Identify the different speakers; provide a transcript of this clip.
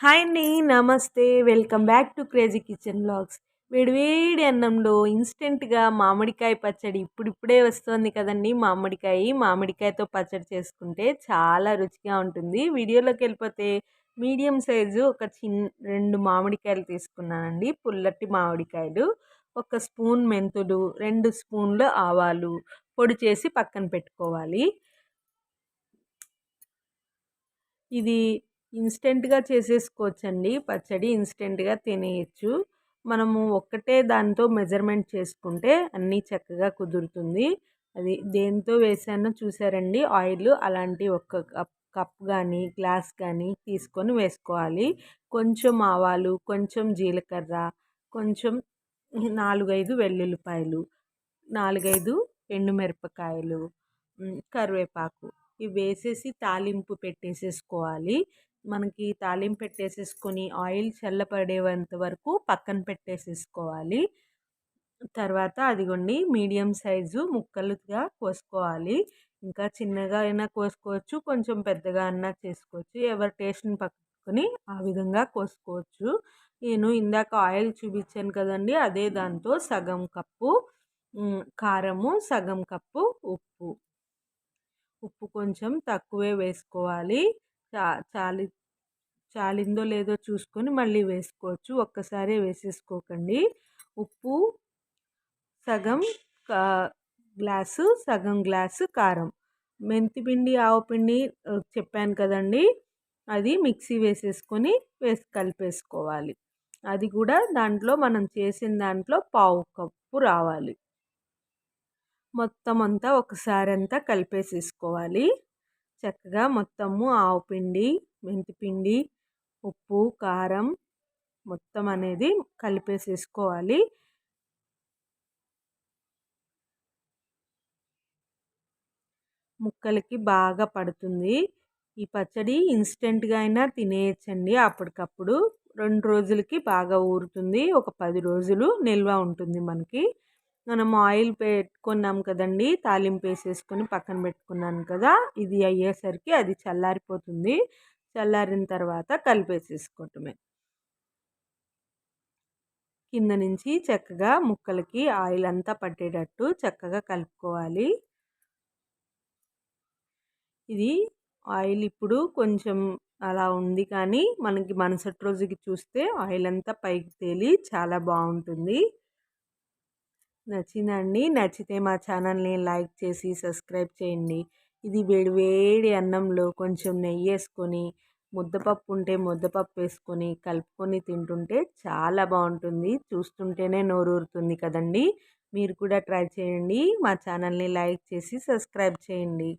Speaker 1: Hi అండి నమస్తే. Welcome back to crazy kitchen blogs. వేడివేడి అన్నంలో ఇన్స్టెంట్గా మామిడికాయ పచ్చడి ఇప్పుడిప్పుడే వస్తుంది కదండి. మామిడికాయ మామిడికాయతో పచ్చడి చేసుకుంటే చాలా రుచిగా ఉంటుంది. వీడియోలోకి వెళ్ళిపోతే మీడియం సైజు ఒక చిన్న రెండు మామిడికాయలు తీసుకున్నానండి. పుల్లటి మామిడికాయలు ఒక స్పూన్ మెంతులు రెండు స్పూన్లు ఆవాలు పొడి చేసి పక్కన పెట్టుకోవాలి. ఇది ఇన్స్టెంట్గా చేసేసుకోవచ్చండి. పచ్చడి ఇన్స్టెంట్గా తినేయచ్చు. మనము ఒక్కటే దాంతో మెజర్మెంట్ చేసుకుంటే అన్నీ చక్కగా కుదురుతుంది. అది దేంతో వేసానో చూసారండి. ఆయిల్ అలాంటి ఒక కప్ కప్ కానీ గ్లాస్ కానీ తీసుకొని వేసుకోవాలి. కొంచెం ఆవాలు కొంచెం జీలకర్ర కొంచెం నాలుగైదు వెల్లుల్లిపాయలు నాలుగైదు ఎండుమిరపకాయలు కరివేపాకు ఇవి వేసేసి తాలింపు పెట్టేసేసుకోవాలి. మనకి తాలింపు పెట్టేసేసుకొని ఆయిల్ చల్లపడేంత వరకు పక్కన పెట్టేసేసుకోవాలి. తర్వాత అదిగోండి మీడియం సైజు ముక్కలుగా కోసుకోవాలి. ఇంకా చిన్నగా అయినా కోసుకోవచ్చు కొంచెం పెద్దగా అయినా చేసుకోవచ్చు. ఎవరి టేస్ట్ని పట్టుకొని ఆ విధంగా కోసుకోవచ్చు. నేను ఇందాక ఆయిల్ చూపించాను కదండి అదే దాంతో సగం కప్పు కారము సగం కప్పు ఉప్పు. ఉప్పు కొంచెం తక్కువే వేసుకోవాలి. చా చాలి చాలిందో లేదో చూసుకొని మళ్ళీ వేసుకోవచ్చు. ఒక్కసారి వేసేసుకోకండి. ఉప్పు సగం గ్లాసు సగం గ్లాసు కారం. మెంతిపిండి ఆవపిండి చెప్పాను కదండి. అది మిక్సీ వేసేసుకొని వేసి కలిపేసుకోవాలి. అది కూడా దాంట్లో మనం చేసిన దాంట్లో పావు కప్పు రావాలి. మొత్తం అంతా ఒకసారి అంతా కలిపేసేసుకోవాలి. చక్కగా మొత్తము ఆవు పిండి మెంతిపిండి ఉప్పు కారం మొత్తం అనేది కలిపేసేసుకోవాలి. ముక్కలకి బాగా పడుతుంది. ఈ పచ్చడి ఇన్స్టెంట్గా అయినా తినేయచ్చండి. అప్పటికప్పుడు రెండు రోజులకి బాగా ఊరుతుంది. ఒక పది రోజులు నిల్వ ఉంటుంది మనకి. మనం ఆయిల్ పెట్టుకున్నాం కదండి తాలింపు వేసేసుకొని పక్కన పెట్టుకున్నాను కదా ఇది అయ్యేసరికి అది చల్లారిపోతుంది. చల్లారిన తర్వాత కలిపేసేసుకోవటమే. కింద నుంచి చక్కగా ముక్కలకి ఆయిల్ అంతా పట్టేటట్టు చక్కగా కలుపుకోవాలి. ఇది ఆయిల్ ఇప్పుడు కొంచెం అలా ఉంది కానీ మనకి మరుసటి రోజుకి చూస్తే ఆయిల్ అంతా పైకి తేలి చాలా బాగుంటుంది. నచ్చిందండి నచ్చితే మా ఛానల్ని లైక్ చేసి సబ్స్క్రైబ్ చేయండి. ఇది వేడివేడి అన్నంలో కొంచెం నెయ్యి వేసుకొని ముద్దపప్పు ఉంటే ముద్దపప్పు వేసుకొని కలుపుకొని తింటుంటే చాలా బాగుంటుంది. చూస్తుంటేనే నోరూరుతుంది కదండి. మీరు కూడా ట్రై చేయండి. మా ఛానల్ని లైక్ చేసి సబ్స్క్రైబ్ చేయండి.